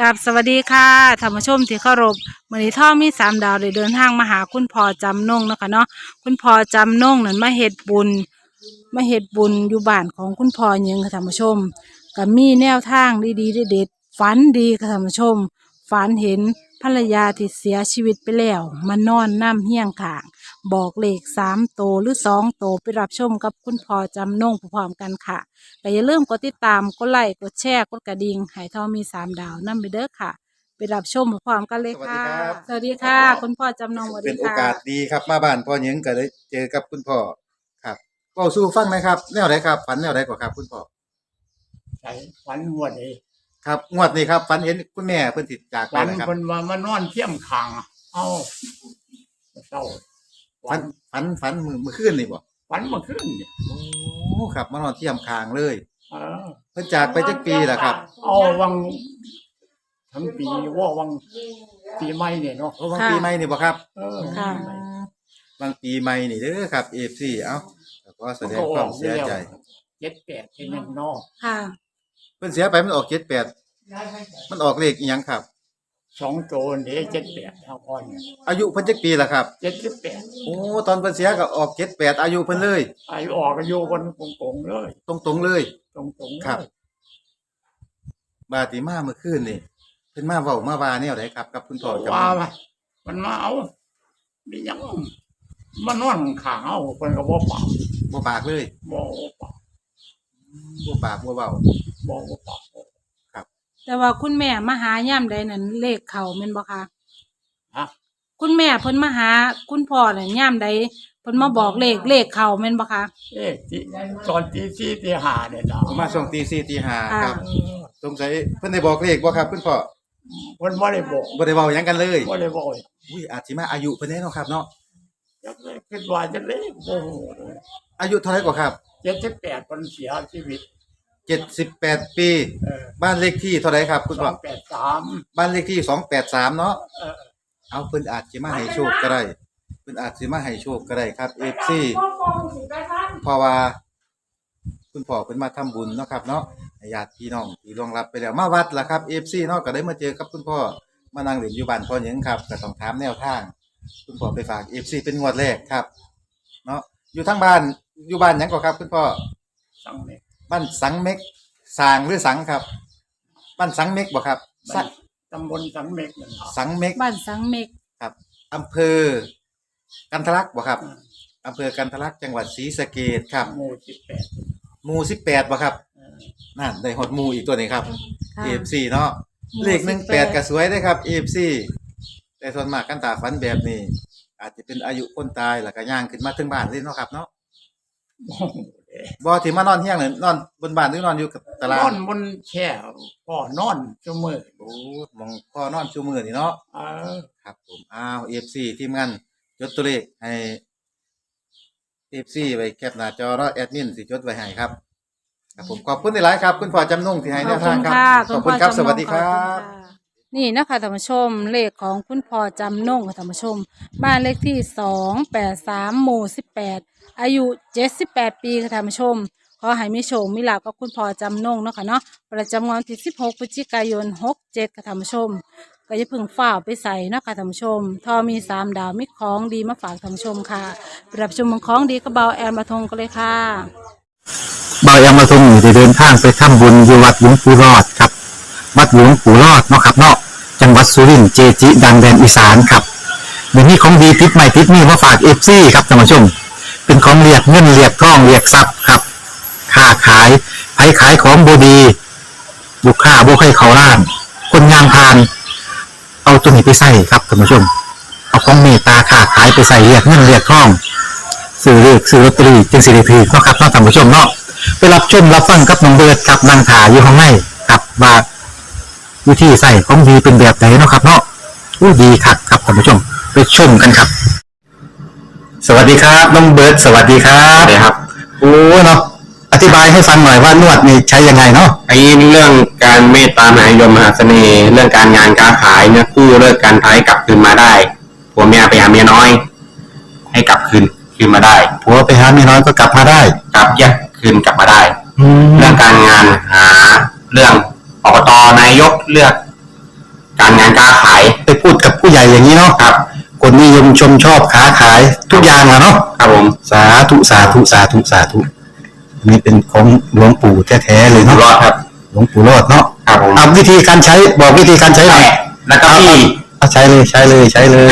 กับสวัสดีค่ะธรรมชมที่เคารพมือนี้ท่อมีสามดาวได้เดินทางมาหาคุณพ่อจำนงนะคะเนาะคุณพ่อจำนงนั่นมาเฮ็ดบุญมาเฮ็ดบุญอยู่บ้านของคุณพ่อยังค่ะธรรมชมก็มีแนวทางดีๆเด็ดๆฝันดีค่ะธรรมชมฝันเห็น ภรรยาที่เสียชีวิตไปแล้ว มานอนน้ำเฮี้ยงขาง บอกเลขสามโตวหรือสองโตวไปรับชมกับคุณพ่อจำนงพร้อมๆกันค่ะก็อย่าลืมกดติดตามกดไลค์กดแชร์กดกระดิ่งให้ทอมีสามดาวนั่นไปเด้อค่ะ ไปรับชมพร้อมๆกันเลยค่ะสวัสดีค่ะ คุณพ่อจำนงสวัสเป็ดีนโอค่ะกาสดีครับ มาบ้านพ่อหญิงก็ได้เจอกับคุณพ่อครับก็สู้ฟังหนะครับแนวไหนครับฝันแนวไหนก่อนครับ คุณพ่อใช่ฝันงวดนี้ ครับงวดนี้ครับฝันเห็นคุณแม่เพิ่นติดจากไปฝันนะครับ คนว่ามานอนเทียมคางเอ้าเศร้าฝัฝันนฝันฝันมือมือคืนนี่บ่ฝันเมื่อคืนนี่โอ้ครับมานอนเที่ยมคางเลย เออ เพิ่นจากไปจักปีล่ะครับเอาวังทั้งปีว่าวังปีใหม่เนี่ยเนาะโอ้บางปีใหม่นี่บ่ครับเออค่ะ บางปีใหม่นี่เด้อครับ FC เอ้าก็แสดงความเสียใจ เจ็ดแปดเป็นยังนอกค่ะ เพิ่นเสียไปมันออก78มันออกเลขอีหยังครับ สองโจนเด้เจ็ดแปดเท่าก่อนอายุเพิ่นจักปีล่ะครับเจ็ดสิบแปดโอ้ตอนเพิ่นเสียก็ออก78อายุเพิ่นเลยอายุออกอายุคนโกงๆเลย ตรงๆเลย ตรงๆเลยครับ บาติมาเมื่อคืนนี่เพิ่นมาเว้ามาว่าแนวไหนครับ กับคุณพ่อจำว่านงมามันมาเอามีหยังมานอนขางเอาคนก็บ่เปล่าบ่ปากเลย บ่เปล่า บ่ปากบ่เว้าบ่เปล่าแต่ว่าคุณแม่มาหาย่ำใดนั่นเลขเขาแม่นบ่คะฮะคุณแม่เพิ่นมาหา คุณพ่อน่ะย่ำใดเพิ่นมาบอกเลขเลขเขาแม่นบ่คะ เอ๊ะที่ตอนตีสี่ตีห้าเนี่ยนะผมมาช่วงตี4ตีห้าค่ะครับสงสัยเพิ่นได้บอกเลขบ่ครับคุณพ่อมันบ่ได้บอกบ่ได้เว้าหยังกันเลยบ่ได้บอกอุ้ยอาจสิมาอายุเพิ่นแน่เนาะครับเนาะ จักเลยคิดว่าจะเล่โอ้โหอายุเท่าไหร่กว่าครับเจ็ดสิบแปดคนเสียชีวิต78ปี เออบ้านเลขที่เท่าไหร่ครับ คุณสพ่อองแปดสามบ้านเลขที่283เนาะ เออเอาเพิ่นอาจสิมาให้โชคก็ได้เพิ่นอาจสิมาให้โชคก็ได้ครับ FC เพราะว่า คุณพ่อเพิ่นมาทำบุญเนาะครับเนาะให้ญาติพี่น้องที่ล่วงลับไปแล้วมาวัดล่ะครับ FC เนาะก็ได้มาเจอกับคุณพ่อมานั่งเล่นอยู่บ้านพ่อหยังครับก็ต้องถามแนวทาง คุณพ่อไปฝาก FC เป็นงวดแรกครับ เนาะอยู่ทางบ้านอยู่บ้านหยังก็ครับ คุณพ่อสังเมกบ้านสังเม็กสางหรือสังครับ บ้านสังเม็กบ่ครับสะตำบลสังเมกนั่นล่ะสังเม็กบ้านสังเมกครับอำเภอ กันทะลักบ่ครับอำเภอกันทะลักจังหวัดศรีสะเกษครับหมู่สิบแปดหมู่สิบแปดบ่ครับเออนั่นได้ฮอดหมู่อีกตัวหนึงครับค่ะ AFC เนาะหมู่เลขหนึ่งแปด18ก็สวยได้ครับ AFC แต่ส่วนมากกันตาฝันแบบนี้ อาจจะเป็นอายุคนตายแล้วก็ย่างขึ้นมาถึงบ้านเลยเนาะครับ เนาะโอ้โหเด้บ่ที่มานอนเฮียงนี่นอนบนบ้านหรือนอนอยู่กับตารานองนบนแช่พ่อนอนชั่วมือโอ้มองพ่อนอนชูมือนี่เนาะเออครับ ผมอ้าว AFC ทีมงานจดตัวเลขให้ AFC ไว้แคปหน้าจอแล้วแอดมินสิจดไว้ให้ครับครับ ผมขอบคุณหลายๆครับ คุณพ่อจำนงที่ให้แนวทางครับขอบคุณครับสวัสดีครับ นี่นะคะท่านผู้ชมเลขของคุณพ่อจำนงค่ะท่านผู้ชม บ้านเลขที่สองแปดสามหมู่สิบแปดอายุเจ็ดสิบแปดปีค่ะท่านผู้ชม ขอให้มีโชคมีลาภกับคุณพ่อจำนงเนาะค่ะเนาะประจำวันที่สิบหกพฤศจิกายนหกเจ็ดค่ะท่านผู้ชม ก็อย่าเพึ่งฝ้าวไปใส่เนาะค่ะท่านผู้ชม ทอมีสามดาวมีของดีมาฝากท่านผู้ชมค่ะไปรับชมเมืองของดีกระเบาแอมมาทงกันเลยค่ะ บายามาทรงอยู่เดินทางไปทำบุญอยู่วัดหลวงปู่รอดับหลวงปู่รอดเนาะครับเนาะจังหวัดสุรินทร์เจจิดังแดนอีสานครับเดี๋ยวนี้ของดีติดใหม่ติดนี่มาฝากเอฟซีครับท่านผู้ชม เป็นของเรียกเงินเรียกทองเรียกทรัพย์ครับค้าขายไผขายของบดีลูกค้าบ่ให้เขาล้าน คนงานพาน เอาตัวนี้ไปใส่ครับท่านผู้ชม เอาของเมตตาค้าขายไปใส่เรียกเงินเรียกทองซื้อเลขซื้อลอตเตอรี่จึงสิริพีเนาะครับนาะท่านผู้ชมเนาะไปรับชมรับฟังกับน้องเบิร์ดกับนางถาอยู่ข้างในกับว่า วิธีใส่ของดีเป็นแบบไหนเนาะครับเนาะอู้ดีคักครับท่านผู้ชมไปชมกันครับ สวัสดีครับน้องเบิร์ดสวัสดีครับสวัสดีครับโอ้เนาะอธิบายให้ฟังหน่อยว่านวดนี่ใช้ยังไงเนาะไอ้เรื่องการเมตตามหานิยมมหาเสน่ห์เรื่องการงานการขายเนี่ยกู้เลิกการท้ายกลับคืนมาได้ผัวเมียไปหาเมียน้อย ให้กลับคืนคืนมาได้ผัวไปหาเมียน้อยก็กลับมาได้ กลับแยกคืนกลับมาได้ อืมเรื่องการงานหาเรื่อง อบตนายกเลือก การงานการขายไปพูดกับผู้ใหญ่อย่างนี้เนาะครับ คนนิยมชมชอบค้าขายทุกอย่างอะเนาะครับผมสาธุสาธุสาธุสาธุอันนี่เป็นของหลวงปู่แท้ๆเลยอยู่เนาะรอดครับ หลวงปู่รอดเนาะครับผมเอาวิธีการใช้บอกวิธีการใช้หน่อยแตะแล้วก็บี้เอาใช้เลยใช้เลยใช้เลย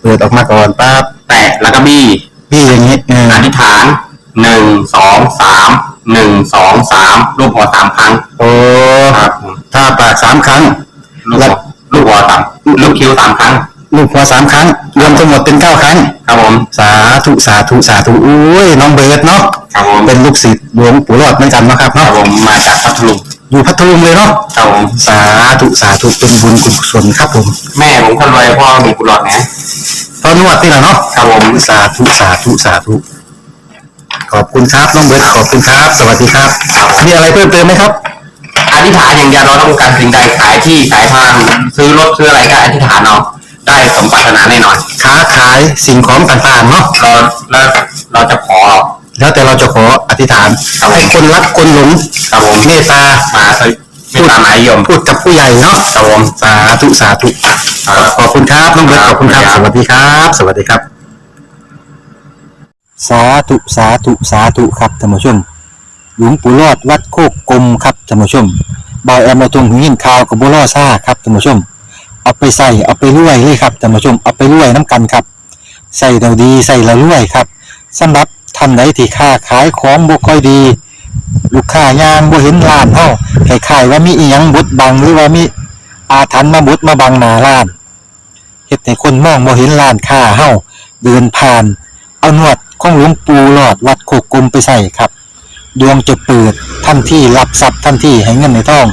เปิดออกมาก่อนปั๊บแตะแล้วก็บี้พี่อย่างนี้เอออธิษฐานหนึ่งสองสาม หนึ่งสองสามรูปหัวสามครั้งโอ้ครับผมถ้าปากสามครั้ง ลูกหัวลูกหัวสามลูกคิ้วสามครั้ง ลูกหัวสามครั้ง รวมทั้งหมดเป็นเก้าครั้ง ครับผม สาธุสาธุสาธุอุ้ยน้องเบิร์ดเนาะครับผมเป็นลูกศิษย์หลวงปู่รอดเหมือนกันเนาะครับครับเนาะผมมาจากพัทลุงอยู่พัทลุงเลยเนาะครับผมสาธุสาธุเป็นบุญกุศลครับผมแม่ผมคนรวยพ่อมีกุหลาบนะ ตอนนวดนี่แหละเนาะครับผม สาธุสาธุสาธุ ขอบคุณครับน้องเบิร์ดขอบคุณครับ สวัสดีครับ มีอะไรเพิ่มเติมไหมครับ อธิษฐานอย่างเดียวเราต้องการสิ่งใดขายที่ขายทางซื้อรถซื้ออะไรก็อธิษฐานเอาได้สมปรารถนาแน่นอนค้าขายสิ่งของต่างๆเนาะเราแล้วเราจะขอ แล้วแต่เราจะขออธิษฐานครับผมให้คนรักคนหลงครับผมเมตตามาสวิไม่ตามหมายยมพูดกับผู้ใหญ่เนาะครับผมสาธุสาธุขอบคุณครับน้องเบิร์ตขอบคุณครับ สวัสดีครับ สวัสดีครับ สาธุสาธุสาธุครับท่านผู้ชม หลวงปู่รอดวัดโคกกลมครับท่านผู้ชมบอยแอมมาตรงหินข่าวกับบัวล่อซ่าครับท่านผู้ชม เอาไปใส่เอาไปรวยเลยครับท่านผู้ชมเอาไปรวยน้ำกันครับ ใส่เราดีใส่เรารวยครับสำหรับท่านใดที่ค้าขายของบ่ค่อยดี ลูกค้ายางบ่เห็นร้านเฮาคล้ายว่ามีอีหยังบดบังหรือว่ามีอาถรรพ์มาบดมาบังหน้าร้านเฮ็ดให้คนมองบ่เห็นร้านค้าเฮาเดินผ่าน เอานวด ของหลวงปู่หลอดวัดโคกกลมไปใส่ครับ ดวงจะเปิดทันที่รับทรัพย์ทันที่ให้เงินในทอง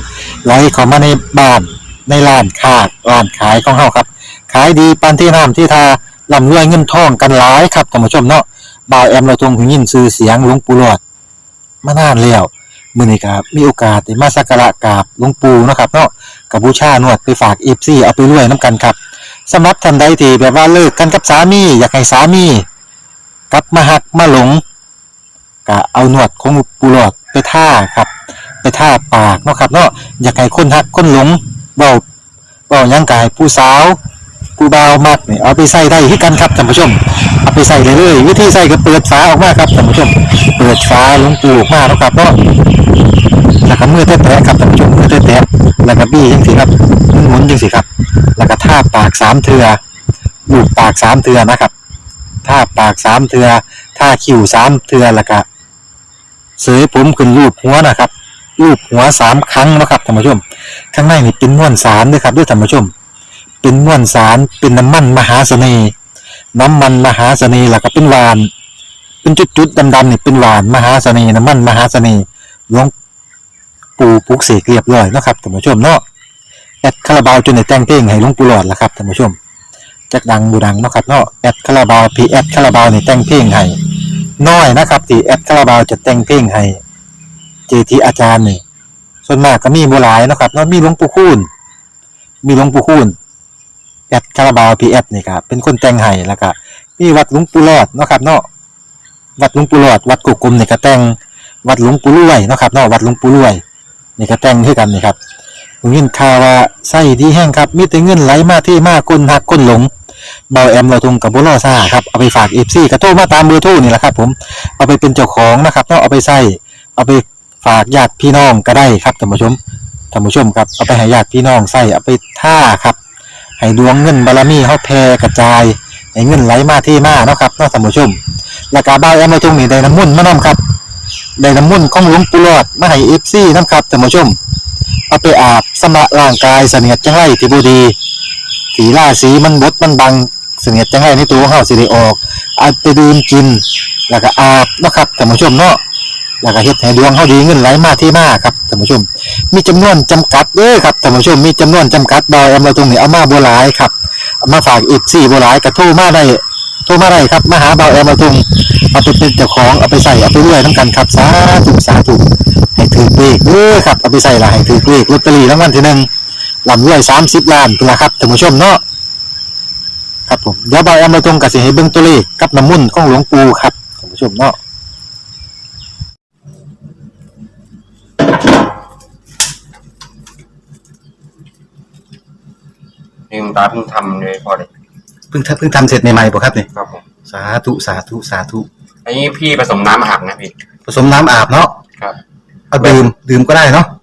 ไหลเข้ามาในบ้านในร้านค้าร้านขายของเฮาครับ ขายดีปานที่น้ำที่ทาร่ำรวยเงินทองกันหลายครับท่านผู้ชมเนาะบ่าวแอมเราทรงหูยินชื่อเสียงหลวงปู่หลอดมานานแล้วมื้อนี้ครับมีโอกาสได้มาสักการะกราบหลวงปู่เนาะครับเนาะกับบูชานวดไปฝาก FC เอาไปรวยน้ำกันครับสำหรับท่านใดที่แบบว่าเลิกกันกับสามี อยากให้สามี กลับมาหักมาหลงก็เอาหนวดของปูหลอดไปท่าครับ ไปท่าปากเนาะครับเนาะอยากให้คนหักคนหลงเบาเบาหยังกายผู้สาวผู้บ่ามากเนี่ยเอาไปใส่ได้ที่กันครับท่านผู้ชม เอาไปใส่เลยเลยวิธีใส่ก็เปิดฝาออกมาครับท่านผู้ชม เปิดฝาลงปูออกมาเนาะครับเนาะแล้วก็มือแตะครับท่านผู้ชมมือแตะแล้วก็บี้จังสิครับหมุนๆจังสิครับ แล้วก็ท่าปากสามเทือลูบปากสามเทือนะครับ ท่าปากสามเทือท่าคิ้วสามเทือแล้วก็เสยผมขึ้นรูปหัวนะครับ รูปหัวสามครั้งนะครับท่านผู้ชม ข้างในนี่เป็นม้วนสารด้วยครับด้วยท่านผู้ชม เป็นม้วนสารเป็นน้ำมันมหาเสน่ห์น้ำมันมหาเสน่ห์แล้วก็เป็นหวาน เป็นจุดๆดำๆนี่เป็นหวานมหาเสน่ห์น้ำมันมหาเสน่ห์หลวงปู่ปลุกเสกเรียบร้อยนะครับท่านผู้ชมเนาะแอดคาราบาวจนในแต่งเพลงให้หลวงปู่หลอดละครับท่านผู้ชม จักดังบูดังเนาะครับเนาะแอดคาราบาวพีแอดคาราบาวนี่แต่งเพลงให้น้อยนะครับที่แอดคาราบาวจะแต่งเพลงให้เจทีอาจารย์นี่ส่วนมากก็มีบ่หลายนะครับเนาะมีหลวงปู่คูณมีหลวงปู่คูณแอดคาราบาวพีแอดนี่ครับเป็นคนแต่งให้แล้วก็มีวัดหลวงปู่รอดเนาะครับเนาะวัดหลวงปู่รอดวัดกุกกลมนี่ก็แต่งวัดหลวงปู่รวยเนาะครับเนาะวัดหลวงปู่รวยนี่ก็แต่งคือกันนี่ครับผมยินข่าวว่าไส้ดีแห้งครับมีแต่เงินไหลมาที่มากคนหักคนหลง เบาแอมเราทุงกับบุรอซ่าครับเอาไปฝากเอฟซีกระโทรมาตามเบอร์โทรนี่แหละครับ ผมเอาไปเป็นเจ้าของนะครับเนาะเอาไปใส่เอาไปฝากญาติพี่น้องก็ได้ครับท่านผู้ชมท่านผู้ชมครับเอาไปให้ญาติพี่น้องใส่เอาไปท่าครับให้ดวงเงินบารมีเฮาแผ่กระจายให้เงินไหลมาที่มาเนาะครับเนาะท่านผู้ชมแล้วก็เบาแอมเราทุงนี่ได้น้ำมุ่นมานํครับได้น้ำมุ่นของหลวงปู่หลอดมาให้เอฟซีนํครับท่านผู้ชมเอาไปอาบสำระร่างกายเสนียดจังไรที่บูดี สีล่าสีมันบดมันบังเสนียดจังไรในตัวของเฮาสิได้ออกเอาไปดื่มกิน แล้วก็อาบเนาะครับท่านผู้ชมเนาะแล้วก็เฮ็ดให้ดวงเฮาดีเงินไหลมาที่มาครับท่านผู้ชม มีจำนวนจำกัดเด้อครับท่านผู้ชมมีจำนวนจำกัดดอยเอามาตรงนี้เอามาบ่หลายครับเอามาฝากอีก4บ่หลายก็โทรมาได้โทรมาได้ครับมาหาเบาแอมมาตรงเอาไปเป็นเจ้าของเอาไปใส่เอาไปรวยนํกันครับสาธุสาธุให้ถือเลขเด้อครับเอาไปใส่ละให้ถือเลขลอตเตอรี่รางวัลที่หนึ่ง ลำรวยสามสิบล้านเป็นละครับท่านผู้ชมเนาะครับผมเดี๋ยวบอยเอามาตรงกับสิให้เบิ่งตัวเลขกับน้ำมุ่นต์ของหลวงปู่ครับท่านผู้ชมเนาะนี่คุณตาเพิ่งทำเลยพอเลยเพิ่งเพิ่งทำเสร็จใหม่ๆบ่ครับเนี่ยครับผมสาธุสาธุสาธุอันนี้พี่ผสมน้ำอาบนะพี่ผสมน้ำอาบเนาะครับ เอาดื่มดื่มก็ได้เนาะ